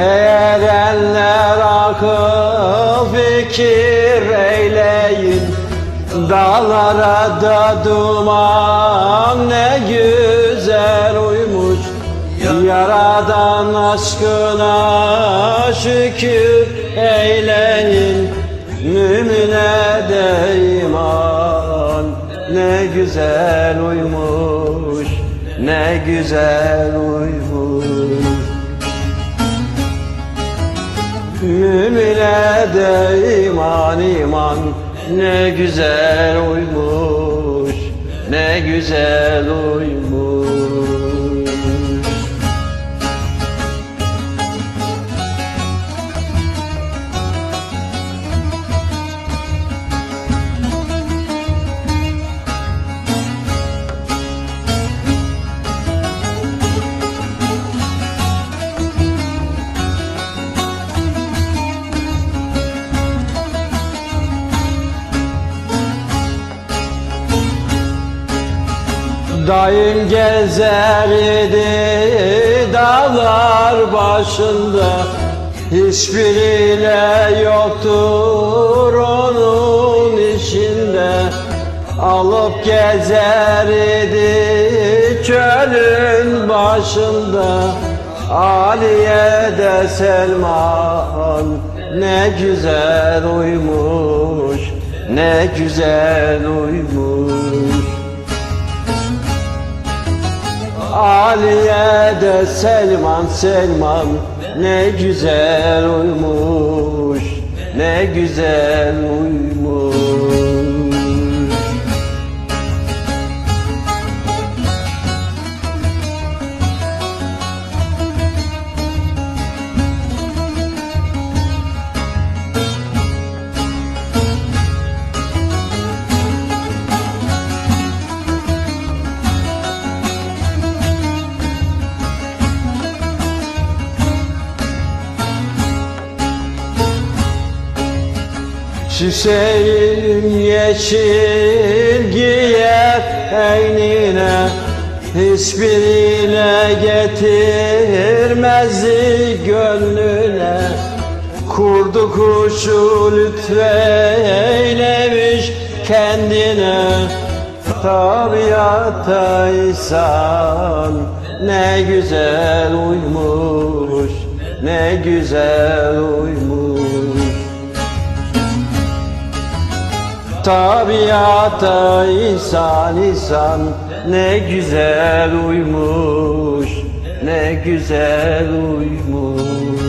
Erenler akıl fikir eyleyin Dağlara da duman ne güzel uymuş. Yaradan aşkına şükür eyleyin Mümine de iman ne güzel uymuş Ne güzel uymuş Mümine de iman iman. Ne güzel uymuş ne güzel uymuş Daim gezer idi dağlar başında. Hiçbiriyle yoktur onun işinde Alıp gezer idi çölün başında. Aliye de Selman ne güzel uymuş Ne güzel uymuş de Selman Selman ne güzel uymuş ne güzel uymuş Çiçeğim yeşil giyer eynine Hiçbiriyle getirmezdi gönlüne. Kurdu kuşu lütfeylemiş kendine. Tabiata insan ne güzel uymuş Ne güzel uymuş Tabiata insan insan. Ne güzel uymuş Ne güzel uymuş